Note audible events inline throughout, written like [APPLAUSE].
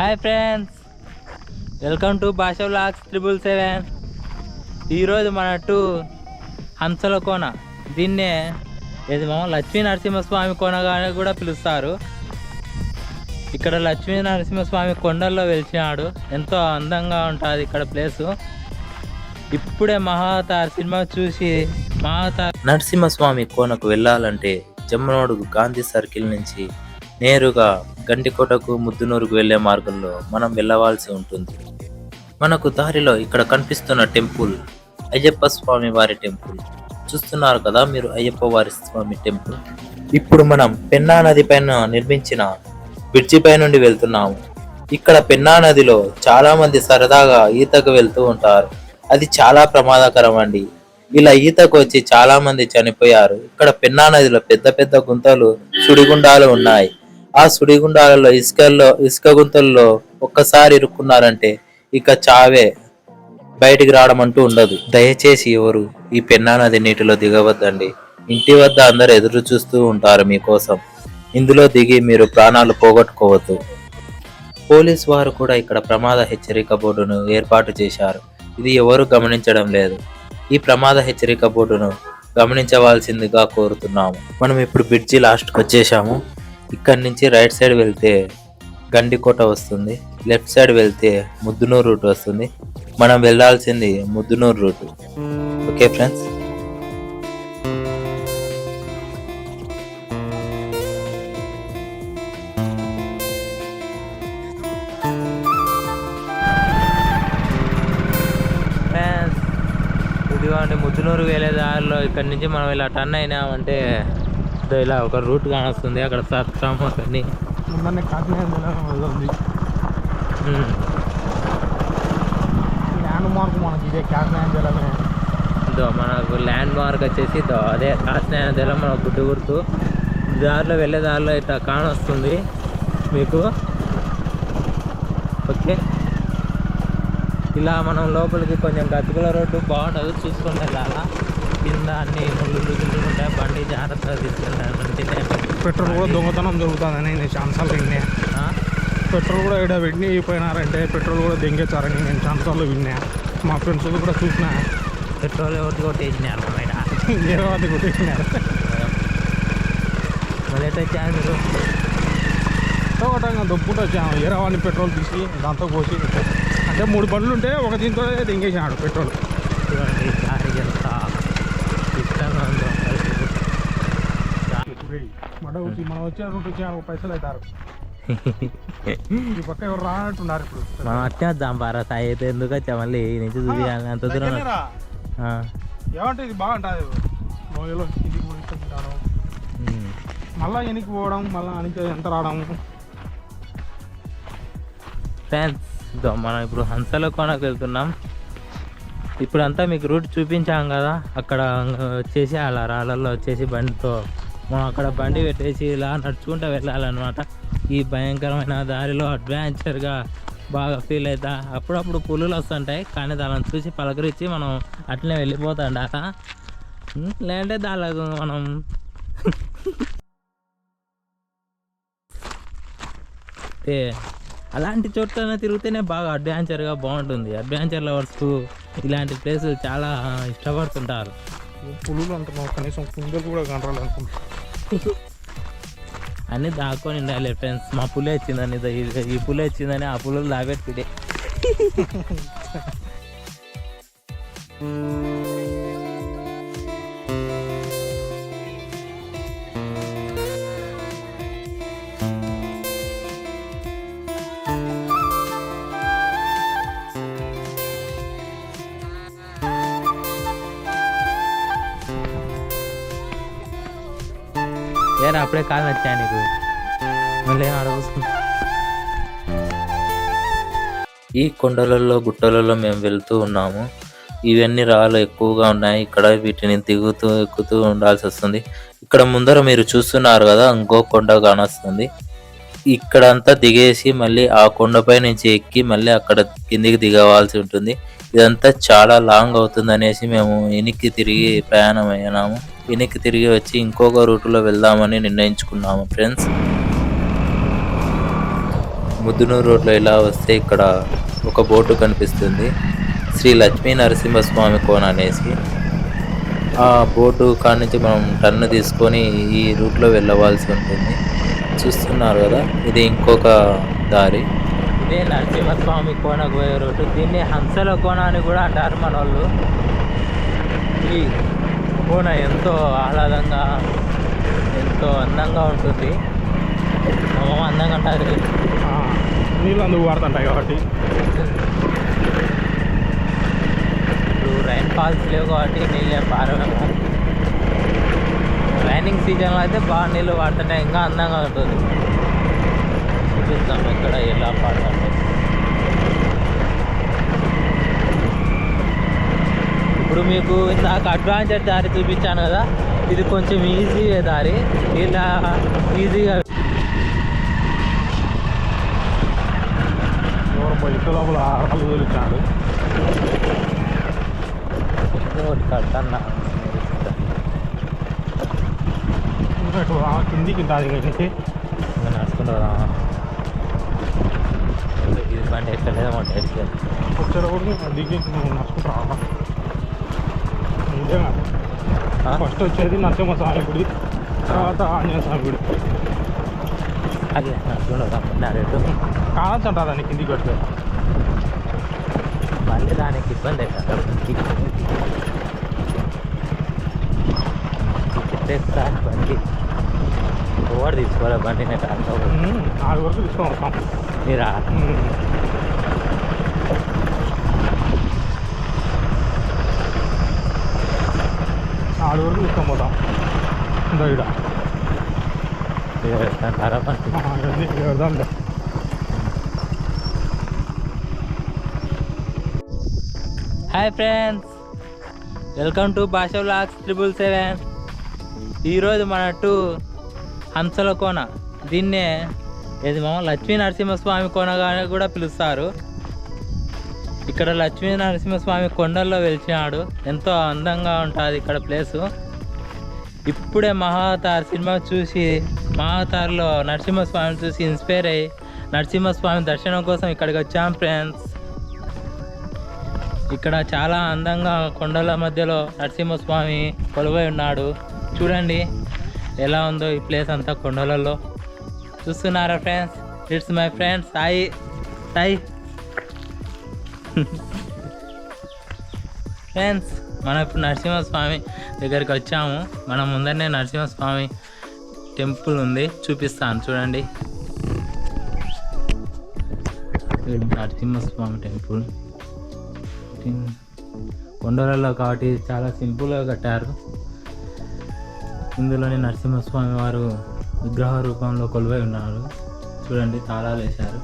Hi friends. Welcome to Bhasha vlogs triple seven. ఈరోజు మన two హంసల కోన. దీన్నే ఏది మా లక్ష్మీ నరసింహస్వామి కోనగా కూడా పిలుస్తారు. ఇక్కడ లక్ష్మీ నరసింహస్వామి కొండల్లో వెలిచినాడు. ఎంతో అందంగా ఉంటుంది ఇక్కడ ప్లేసు. ఇప్పుడే మహాతార్ సినిమా చూసి మహాతార్ నరసింహస్వామి కోనకు వెళ్ళాలంటే జమ్మనోడు గాంధీ సర్కిల్ నుంచి నేరుగా గండికోటకు ముద్దునూరుకు వెళ్ళే మార్గంలో మనం వెళ్ళవలసి ఉంటుంది. మనకు దారిలో ఇక్కడ కనిపిస్తున్న టెంపుల్ అయ్యప్ప స్వామి వారి టెంపుల్. చూస్తున్నారు కదా మీరు అయ్యప్ప వారి స్వామి టెంపుల్? ఇప్పుడు మనం పెన్నా నది పైన నిర్మించిన బ్రిడ్జి పై నుండి వెళ్తున్నాము. ఇక్కడ పెన్నా నదిలో చాలా మంది సరదాగా ఈతకు వెళ్తూ ఉంటారు. అది చాలా ప్రమాదకరం అండి. ఇలా ఈతకు వచ్చి చాలా మంది చనిపోయారు. ఇక్కడ పెన్నా నదిలో పెద్ద పెద్ద గుంతలు సుడిగుండాలు ఉన్నాయి. ఆ సుడిగుండాలలో ఇసుకల్లో ఇసుక గుంతల్లో ఒక్కసారి ఇరుక్కున్నారంటే ఇక చావే బయటికి రావడం అంటూ ఉండదు. దయచేసి ఎవరు ఈ పెన్నా నది నీటిలో దిగవద్దండి. ఇంటి వద్ద అందరు ఎదురు చూస్తూ ఉంటారు మీకోసం. ఇందులో దిగి మీరు ప్రాణాలు పోగొట్టుకోవద్దు. పోలీస్ వారు కూడా ఇక్కడ ప్రమాద హెచ్చరిక బోర్డును ఏర్పాటు చేశారు. ఇది ఎవరు గమనించడం లేదు. ఈ ప్రమాద హెచ్చరిక బోర్డును గమనించవలసిందిగా కోరుతున్నాము. మనం ఇప్పుడు బ్రిడ్జి లాస్ట్కి వచ్చేసాము ఇక్కడి నుంచి రైట్ సైడ్ వెళ్తే గండికోట వస్తుంది లెఫ్ట్ సైడ్ వెళ్తే ముద్దునూరు రూట్ వస్తుంది. మనం వెళ్ళాల్సింది ముద్దునూరు రూట్. Okay friends? ఇదిగో ఇదిగోండి ముద్దునూరు వెళ్ళే దారిలో ఇక్కడ నుంచి మనం ఇలా టర్న్ అయినామంటే ఇదో ఇలా ఒక రూట్ కానొస్తుంది అక్కడ సత్సము అని ముందనే కాకినాడ జిల్లా ఉంది. ల్యాండ్ మార్క్ మనకి ఇదే కాకినాడ ఇదో మనకు ల్యాండ్ మార్క్ వచ్చేసి అదే కాసిన దగ్గర మన గుడ్డు గుర్తు. దారిలో వెళ్ళే దారిలో ఇట్లా కానొస్తుంది మీకు. ఓకే. ఇలా మనం లోపలికి కొంచెం గతుకుల రోడ్డు బాగుంటుంది చూసుకొని వెళ్ళాలా కింద అన్ని ముళ్ళు ఉంటాయి బండి జాగ్రత్తగా మంచిగా పెట్రోల్ కూడా దొంగతనం జరుగుతుందని నేను ఛాన్సార్లు విన్నా? పెట్రోల్ కూడా ఇక్కడ పెట్టి పోయినారంటే పెట్రోల్ కూడా దెంగేచ్చారని నేను ఛాన్సార్లు విన్నా. మా ఫ్రెండ్స్ కూడా చూసిన. పెట్రోల్ ఒకటి కొట్టేసినారు. వేరే వాళ్ళది కొట్టేసినారు మీరు? ఒకటంగా దొప్పుకుంటూ వచ్చాము వేరే వాడిని పెట్రోల్ తీసి దాంతో పోసి. అంటే మూడు బండ్లు ఉంటే ఒక దీంతో దెంగేసినాడు పెట్రోల్ చూడండి దారి ఎంత ఇష్టంగా ఉందో వచ్చి మనం వచ్చే రూట్ వచ్చి పైసలు అవుతారు. [LAUGHS] ఈ పక్క ఎవరు రానట్టున్నారు ఇప్పుడు? మనం వద్దాం బారా సాయి. అయితే ఎందుకు వచ్చా మళ్ళీ? నుంచి చూపించాలి అంత దూరం ఏమంటే ఇది బాగుంటుంది. ఇంటికి. మళ్ళా వెనక్కి పోవడం మళ్ళా ఎంత రావడం. ఫ్రెండ్స్ మనం ఇప్పుడు హంసల కోనకు వెళ్తున్నాం. ఇప్పుడంతా మీకు రూట్ చూపించాం కదా. అక్కడ వచ్చేసి అలా రాళ్ళల్లో వచ్చేసి బండితో మనం అక్కడ బండి పెట్టేసి ఇలా నడుచుకుంటూ వెళ్ళాలన్నమాట. ఈ భయంకరమైన దారిలో అడ్వెంచర్గా బాగా ఫీల్ అవుతా అప్పుడప్పుడు పులులు వస్తుంటాయి కానీ దానిని చూసి పలకరించి మనం అట్లనే వెళ్ళిపోతాండాక ఉం, లేదంటే దానికి మనం ఏ అలాంటి చోట్ల తిరిగితేనే బాగా అడ్వెంచర్గా బాగుంటుంది. అడ్వెంచర్ లవర్స్కు ఇలాంటి ప్లేసులు చాలా ఇష్టపడుతుంటారు. పులులు అంటున్నాం కనీసం కుందలు కూడా కనరాలి అనుకుంటా అన్నీ దాక్కొని ఉండాలి ఫ్రెండ్స్ మా పులి వచ్చిందని ఈ- పులి వచ్చిందని ఆ పులులు దాబెట్టుడే [LAUGHS] ఏరా అప్పుడే కాల్ వచ్చా నీకు మళ్ళీ అడగొస్తుంది ఈ కొండలలో గుట్టలలో మేము వెళ్తూ ఉన్నాము. ఇవన్నీ రాళ్ళు ఎక్కువగా ఉన్నాయి. ఇక్కడ వీటిని దిగుతూ ఎక్కుతూ ఉండాల్సి వస్తుంది. ఇక్కడ ముందర మీరు చూస్తున్నారు కదా ఇంకో కొండ కానొస్తుంది. ఇక్కడంతా దిగేసి మళ్ళీ ఆ కొండపై నుంచి ఎక్కి మళ్ళీ అక్కడ కిందికి దిగవాల్సి ఉంటుంది. ఇదంతా చాలా లాంగ్ అవుతుంది అనేసి మేము వెనక్కి తిరిగి ప్రయాణం అయినాము. వెనక్కి తిరిగి వచ్చి ఇంకొక రూట్లో వెళ్దామని నిర్ణయించుకున్నాము ఫ్రెండ్స్ ముద్దునూరు రోడ్లో ఇలా వస్తే ఇక్కడ ఒక బోటు కనిపిస్తుంది. శ్రీ లక్ష్మీ నరసింహస్వామి కోన అనేసి. ఆ బోటు కాడ నుంచి మనం టన్ను తీసుకొని ఈ రూట్లో వెళ్ళవలసి ఉంటుంది. చూస్తున్నారు కదా ఇది ఇంకొక దారి. ఇదే నరసింహస్వామి కోనకు పోయే రోడ్డు. దీన్ని హంసల కోన అని కూడా అంటారు మన వాళ్ళు కోన ఎంతో ఆహ్లాదంగా ఎంతో అందంగా ఉంటుంది. మా మామ అందంగా అంటారు ఆ, నీళ్ళు అందుకు వాడుతుంటాయి కాబట్టి. ఇప్పుడు రైన్ ఫాల్స్ లేవు కాబట్టి నీళ్ళు ఏం పారవేమో రైనింగ్ సీజన్లో అయితే బాగా నీళ్ళు పడుతుంటే ఇంకా అందంగా ఉంటుంది. చూపిస్తాం ఇక్కడ ఎలా పాడుతుంటే ఇప్పుడు మీకు ఇందాక అడ్వాంచర్ దారి చూపించాను కదా ఇది కొంచెం ఈజీ దారి. ఇలా ఈజీగా ఇసుక లోపల ఆరాలు తోలిచ్చాడు ఒకటి కడతాను ఇటు ఆ కిందికి దాని నుంచి ఇంకా నడుచుకుంటూ పోదామా? ఇది బండి ఎక్కలేదా మా టైప్కి వచ్చేటప్పుడు దిగి నువ్వు నడుచుకుంటా ఇదేనా ఫస్ట్ వచ్చేది నరసింహ స్వామి గుడి తర్వాత ఆంజనేయ స్వామి గుడి. అదే నడుచుకుంటూ పోదాం రేటు. కానొచ్చు అంట దాన్ని కిందికి పెడితే మళ్ళీ దానికి ఇబ్బంది అవుతుంది సార్ బండి. ఓవర్ తీసుకోవాలి? బండి నేను అంతా ఉమ్, నాలుగు వరకు తీసుకొని వస్తాం మీరా నాలుగు వరకు తీసుకొని పోతాం. ఇందో వెళ్దాంలే hi friends welcome to Bhasha blogs triple seven ఈరోజు మన టు హంసల కోన. దీన్నే ఇది మామ? లక్ష్మీ నరసింహస్వామి కోనగా కూడా పిలుస్తారు. ఇక్కడ లక్ష్మీ నరసింహస్వామి కొండల్లో వెలిచినాడు. ఎంతో అందంగా ఉంటుంది ఇక్కడ ప్లేసు. ఇప్పుడే మహావతార్ సినిమా చూసి మహావతార్లో నరసింహస్వామిని చూసి ఇన్స్పైర్ అయ్యి నరసింహస్వామి దర్శనం కోసం ఇక్కడికి వచ్చాం ఫ్రెండ్స్. ఇక్కడ చాలా అందంగా కొండల మధ్యలో నరసింహస్వామి కొలువై ఉన్నాడు. చూడండి ఎలా ఉందో ఈ ప్లేస్ అంతా కొండలలో. చూస్తున్నారా friends? It's my friends Sai. Sai. [LAUGHS] Friends మనం ఇప్పుడు నరసింహస్వామి దగ్గరికి వచ్చాము. మన ముందరనే నరసింహస్వామి టెంపుల్ ఉంది. చూపిస్తాను. చూడండి. నరసింహస్వామి టెంపుల్. కొండలలో కాబట్టి చాలా సింపుల్గా కట్టారు. ఇందులోనే నరసింహస్వామి వారు విగ్రహ రూపంలో కొలువై ఉన్నారు. చూడండి తాళాలు వేశారు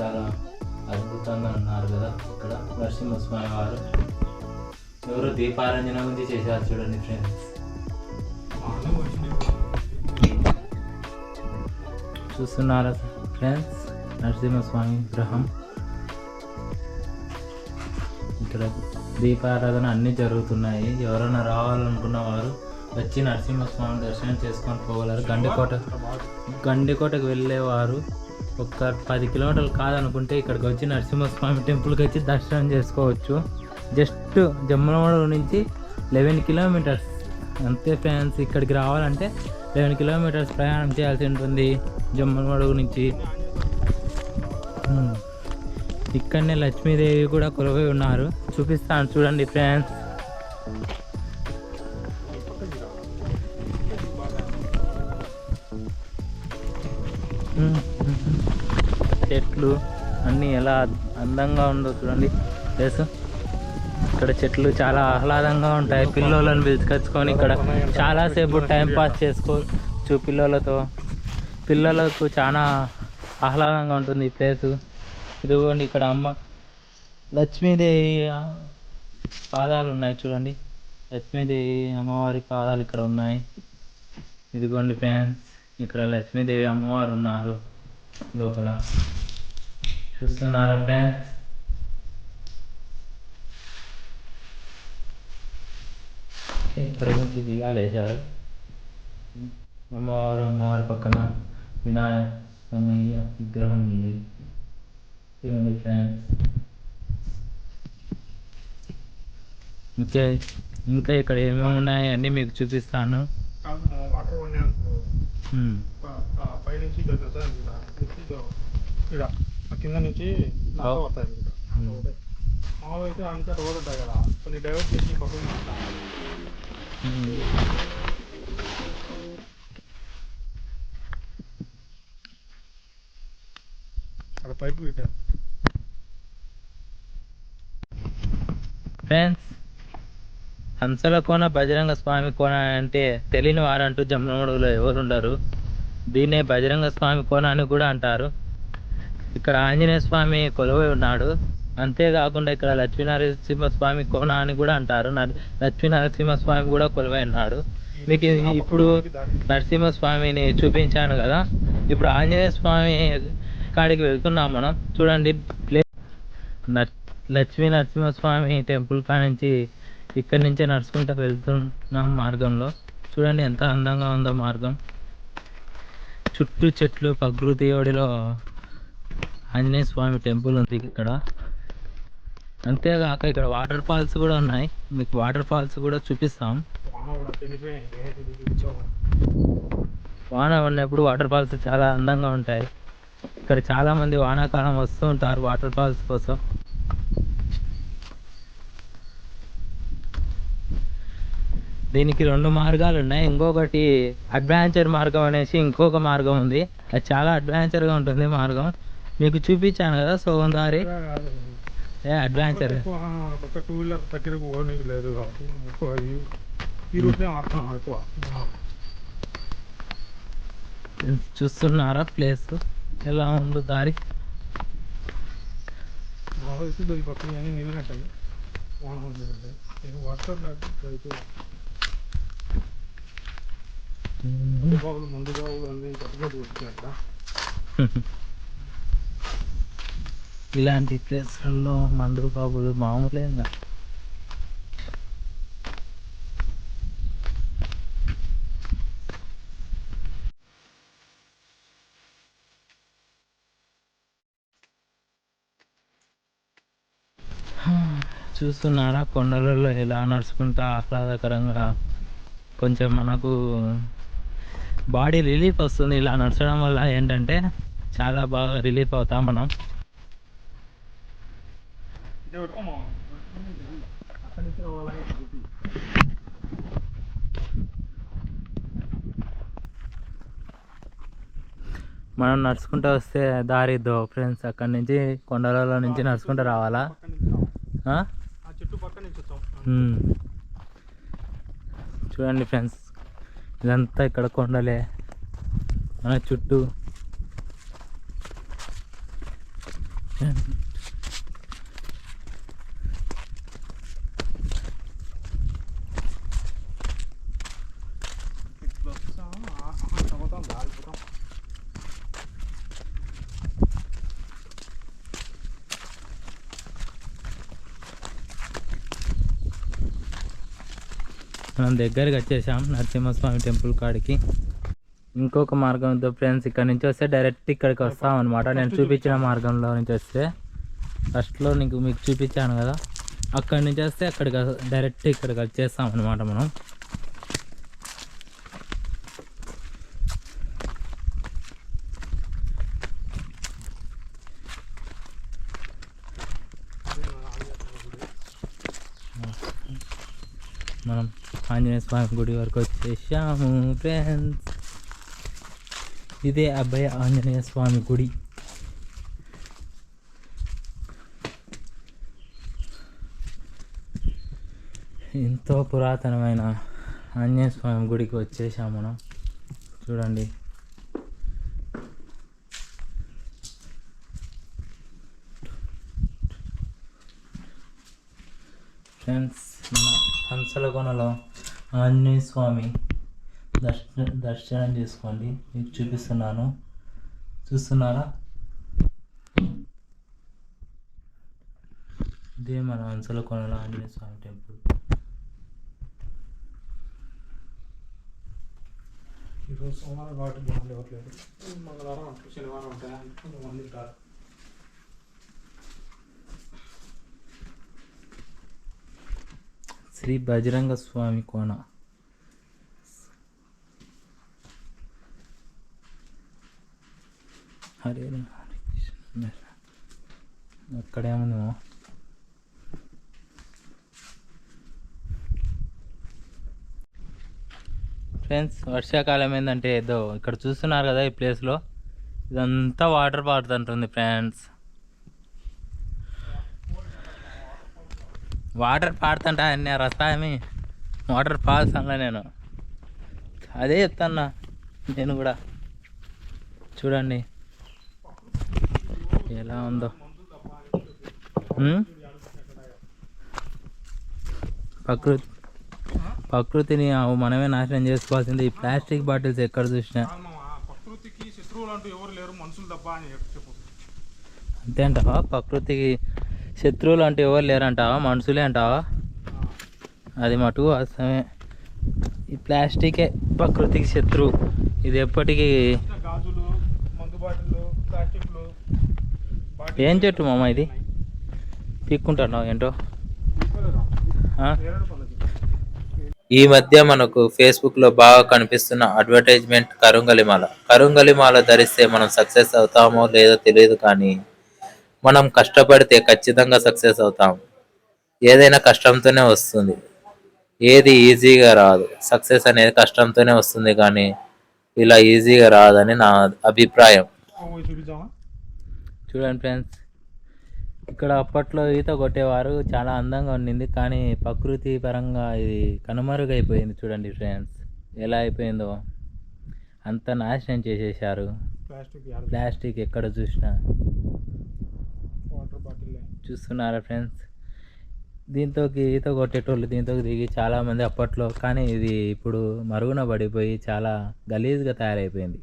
చాలా అద్భుతంగా ఉన్నారు కదా ఇక్కడ. నరసింహస్వామి వారు. ఎవరు దీపారంజన గురించి చేశారు చూడండి ఫ్రెండ్స్ చూస్తున్నారా ఫ్రెండ్స్ నరసింహస్వామి విగ్రహం. ఇక్కడ దీపారాధన అన్నీ జరుగుతున్నాయి. ఎవరైనా రావాలనుకున్న వారు వచ్చి నరసింహస్వామి దర్శనం చేసుకొని పోగలరు. గండికోట గండికోటకు వెళ్ళేవారు. ఒక పది కిలోమీటర్లు కాదనుకుంటే ఇక్కడికి వచ్చి నరసింహస్వామి టెంపుల్కి వచ్చి దర్శనం చేసుకోవచ్చు. జస్ట్ జమ్మలమూడు నుంచి లెవెన్ కిలోమీటర్స్. అంతే ఫ్యాన్స్ ఇక్కడికి రావాలంటే లెవెన్ కిలోమీటర్స్ ప్రయాణం చేయాల్సి ఉంటుంది జమ్మలమడుగు నుంచి. ఇక్కడనే లక్ష్మీదేవి కూడా కొలువై ఉన్నారు. చూపిస్తాను చూడండి ఫ్యాన్స్ చెట్లు అన్నీ ఎలా అందంగా ఉందో చూడండి. ప్లేస్ ఇక్కడ చెట్లు చాలా ఆహ్లాదంగా ఉంటాయి. పిల్లలను పిలుచుకొచ్చుకొని ఇక్కడ చాలాసేపు టైం పాస్ చేసుకోవచ్చు పిల్లలతో. పిల్లలకు చాలా ఆహ్లాదంగా ఉంటుంది ఈ ప్లేసు ఇదిగోండి ఇక్కడ అమ్మ లక్ష్మీదేవి పాదాలు ఉన్నాయి చూడండి. లక్ష్మీదేవి అమ్మవారి పాదాలు ఇక్కడ ఉన్నాయి. ఇదిగోండి ఫ్యాన్స్ ఇక్కడ లక్ష్మీదేవి అమ్మవారు ఉన్నారు. లోపల. చూస్తున్నారా ఫ్యాన్స్ ఇక్కడ నుంచి దిగాలేశారు అమ్మవారు అమ్మవారి పక్కన వినాయక స్వామయ్య విగ్రహం ఉంది చూడండి ఫ్రెండ్స్ ఇంకా ఇంకా ఇక్కడ ఏమేమి ఉన్నాయి అన్నీ మీకు చూపిస్తాను వాటర్ ఉన్నాయి ఉమ్. పై నుంచి ఇక్కడ సార్ ఇక్కడ ఆ కింద నుంచి నాతో. మామూలుగా అయితే అంతా రోడ్ ఉంటాయి కదా. కొన్ని డైవర్ట్ చేసి పక్కన. అక్కడ పైపు పెట్టారు ఫ్రెండ్స్ హంసల కోన బజరంగ స్వామి కోన అంటే తెలియని వారంటూ జమ్మలమడుగులో ఎవరు ఉండరు దీన్నే బజరంగ స్వామి కోన అని కూడా అంటారు. ఇక్కడ ఆంజనేయ స్వామి కొలువై ఉన్నాడు. అంతేకాకుండా ఇక్కడ లక్ష్మీనరసింహ స్వామి కోన అని కూడా అంటారు. నర- లక్ష్మీనరసింహ స్వామి కూడా కొలువై ఉన్నాడు. మీకు ఇప్పుడు నరసింహస్వామిని చూపించాను కదా. ఇప్పుడు ఆంజనేయ స్వామి కాడికి వెళ్తున్నాం మనం. చూడండి ప్లే న- లక్ష్మీ నరసింహస్వామి టెంపుల్ కాడ నుంచి ఇక్కడి నుంచే నడుచుకుంటూ వెళ్తున్నాం మార్గంలో. చూడండి ఎంత అందంగా ఉందో మార్గం. చుట్టూ చెట్లు ప్రకృతి ఒడిలో ఆంజనేయ స్వామి టెంపుల్ ఉంది ఇక్కడ. అంతేగాక ఇక్కడ వాటర్ ఫాల్స్ కూడా ఉన్నాయి. మీకు వాటర్ ఫాల్స్ కూడా చూపిస్తాం. వాన ఉన్నప్పుడు వాటర్ ఫాల్స్ చాలా అందంగా ఉంటాయి. ఇక్కడ చాలామంది వానాకాలం వస్తూ ఉంటారు వాటర్ ఫాల్స్ కోసం. దీనికి రెండు మార్గాలు ఉన్నాయి. ఇంకొకటి అడ్వెంచర్ మార్గం అనేసి ఇంకొక మార్గం ఉంది. అది చాలా అడ్వెంచర్గా ఉంటుంది మార్గం. మీకు చూపించాను కదా సోగం దారి ఏ అడ్వెంచర్ ఒక టూ వీలర్ దగ్గరకు పోనీకి లేదు ఈ- రూట్నే వాడుతున్నాం ఎక్కువ. చూస్తున్నారా ప్లేస్ ఎలా ఉందో దారి? పక్కన నీళ్ళు కట్టాలి వర్షం ముందు బావులు అన్ని కట్టుబడి వచ్చాయి కదా [LAUGHS] ఇలాంటి ప్లేస్లలో మందు బాబులు మామూలేగా చూస్తున్నారా కొండలలో ఎలా నడుచుకుంటా ఆహ్లాదకరంగా? కొంచెం మనకు బాడీ రిలీఫ్ వస్తుంది. ఇలా నడచడం వల్ల ఏంటంటే చాలా బాగా రిలీఫ్ అవుతాం మనం ఇదే పెట్టుకోమా అక్కడి నుంచి పోవాలి మనం నడుచుకుంటూ వస్తే దారి దో ఫ్రెండ్స్? అక్కడి నుంచి కొండలలో నుంచి నడుచుకుంటూ రావాలా. చూడండి ఫ్రెండ్స్ ఇదంతా ఇక్కడ కొండలే. మన చుట్టూ ఇట్లా వస్తాం చదువుతాం దారిపోతాం మనం దగ్గరికి వచ్చేసాం నరసింహస్వామి టెంపుల్ కాడికి. ఇంకొక మార్గం ఉందో ఫ్రెండ్స్ ఇక్కడ నుంచి వస్తే డైరెక్ట్ ఇక్కడికి వస్తాం అనమాట నేను చూపించిన మార్గంలో నుంచి వస్తే. ఫస్ట్లో నీకు మీకు చూపించాను కదా. అక్కడి నుంచి వస్తే అక్కడికి డైరెక్ట్ ఇక్కడికి వచ్చేస్తాం అనమాట మనం. మనం ఆంజనేయ స్వామి గుడి వరకు వచ్చేసాము ఫ్రెండ్స్ ఇదే అభయ ఆంజనేయ స్వామి గుడి. ఎంతో పురాతనమైన ఆంజనేయ స్వామి గుడికి వచ్చేసాం మనం. చూడండి. ఫ్రెండ్స్ మన హంసలకొనలో ఆంజనేయ స్వామి దర్శన దర్శనం చేసుకోండి. మీకు చూపిస్తున్నాను. చూస్తున్నారా? ఇదే మన హంసలకొనలో ఆంజనేయ స్వామి టెంపుల్. ఈరోజు సోమవారం కాబట్టి మంగళవారం శనివారం ఉంటాయి కొంతమంది ఉంటారు. శ్రీ బజరంగ స్వామి కోన. హరే రామ, కృష్ణ. ఫ్రెండ్స్ వర్షాకాలం ఏంటంటే ఏదో ఇక్కడ చూస్తున్నారు కదా ఈ ప్లేస్లో ఇదంతా వాటర్ పారుతుంటుంది ఫ్రెండ్స్. వాటర్ పాడుతుంటా అన్న రసాయమి వాటర్ అన్నా నేను. అదే చెప్తాన్నా నేను కూడా. చూడండి. ఎలా ఉందో? ప్రకృతి ప్రకృతిని మనమే నాశనం చేసుకోవాల్సింది. ఈ ప్లాస్టిక్ బాటిల్స్ ఎక్కడ చూసినా. ప్రకృతికి శత్రువులు అంటూ ఎవరు లేరు మనుషులు తప్ప అని చెప్పు. అంతే అంటావా? ప్రకృతికి శత్రువులు అంటే ఎవరు లేరంటావా? మనుషులే అంటావా? అది మటుకు వాస్తవమే. ఈ ప్లాస్టికే ప్రకృతికి శత్రువు. ఇది ఎప్పటికీ ఏం చెట్టు మామ ఇది? పీక్కుంటున్నావు ఏంటో? ఈ మధ్య మనకు ఫేస్బుక్లో బాగా కనిపిస్తున్న అడ్వర్టైజ్మెంట్ కరుంగలిమాల. కరుంగలిమాల ధరిస్తే మనం సక్సెస్ అవుతామో లేదో తెలియదు కానీ మనం కష్టపడితే ఖచ్చితంగా సక్సెస్ అవుతాం. ఏదైనా కష్టంతోనే వస్తుంది. ఏది ఈజీగా రాదు. సక్సెస్ అనేది కష్టంతోనే వస్తుంది కానీ ఇలా ఈజీగా రాదని నా అభిప్రాయం. చూడండి ఫ్రెండ్స్ ఇక్కడ అప్పట్లో ఈత కొట్టేవారు చాలా అందంగా ఉండింది కానీ ప్రకృతి పరంగా ఇది కనుమరుగైపోయింది చూడండి ఫ్రెండ్స్. ఎలా అయిపోయిందో? అంత నాశనం చేసేసారు ప్లాస్టిక్ ఎక్కడ చూసినా. చూస్తున్నారా ఫ్రెండ్స్? దీంతో ఈత కొట్టేటోళ్ళు దీంతో దిగి చాలామంది అప్పట్లో కానీ ఇది ఇప్పుడు మరుగున పడిపోయి చాలా గలీజ్గా తయారైపోయింది.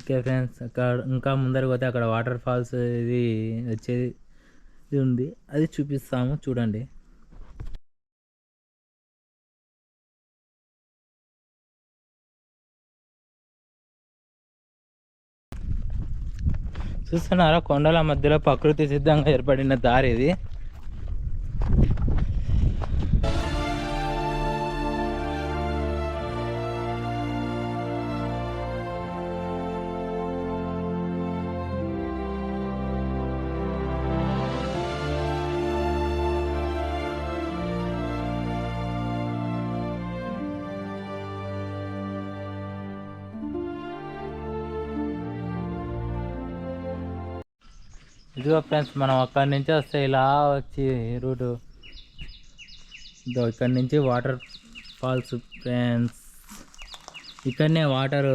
ఓకే ఫ్రెండ్స్ అక్కడ ఇంకా ముందరకు పోతే అక్కడ వాటర్ ఫాల్స్ ఇది వచ్చేది ఉంది. అది చూపిస్తాము చూడండి. చూస్తున్నారా కొండల మధ్యలో ప్రకృతి సిద్ధంగా ఏర్పడిన దారి ఇది. ఇదిగో ఫ్రెండ్స్ మనం అక్కడి నుంచి వస్తే ఇలా వచ్చి రూటు. ఇదో ఇక్కడి నుంచి వాటర్ ఫాల్స్ ఫ్రెండ్స్. ఇక్కడనే వాటర్.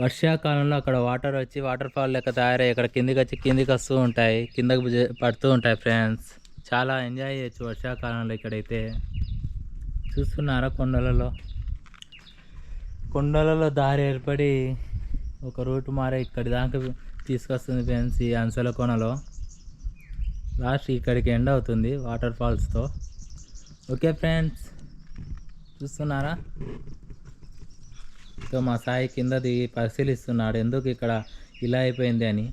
వర్షాకాలంలో అక్కడ వాటర్ వచ్చి వాటర్ ఫాల్ లెక్క తయారై ఇక్కడ కిందికి వచ్చి కిందికి వస్తూ ఉంటాయి కిందకి పడుతూ ఉంటాయి ఫ్రెండ్స్. చాలా ఎంజాయ్ చేయొచ్చు వర్షాకాలంలో ఇక్కడైతే. చూస్తున్నారా కొండలలో? కొండలలో దారి ఏర్పడి ఒక రూట్ మారే ఇక్కడి దాకా తీసుకొస్తుంది ఫ్రెండ్స్ ఈ అంశల కోనలో. లాస్ట్ ఇక్కడికి ఎండ్ అవుతుంది వాటర్ ఫాల్స్తో. ఓకే ఫ్రెండ్స్ చూస్తున్నారా? సో మా సాయి కింద పరిశీలిస్తున్నాడు ఎందుకు ఇక్కడ ఇలా అయిపోయింది అని.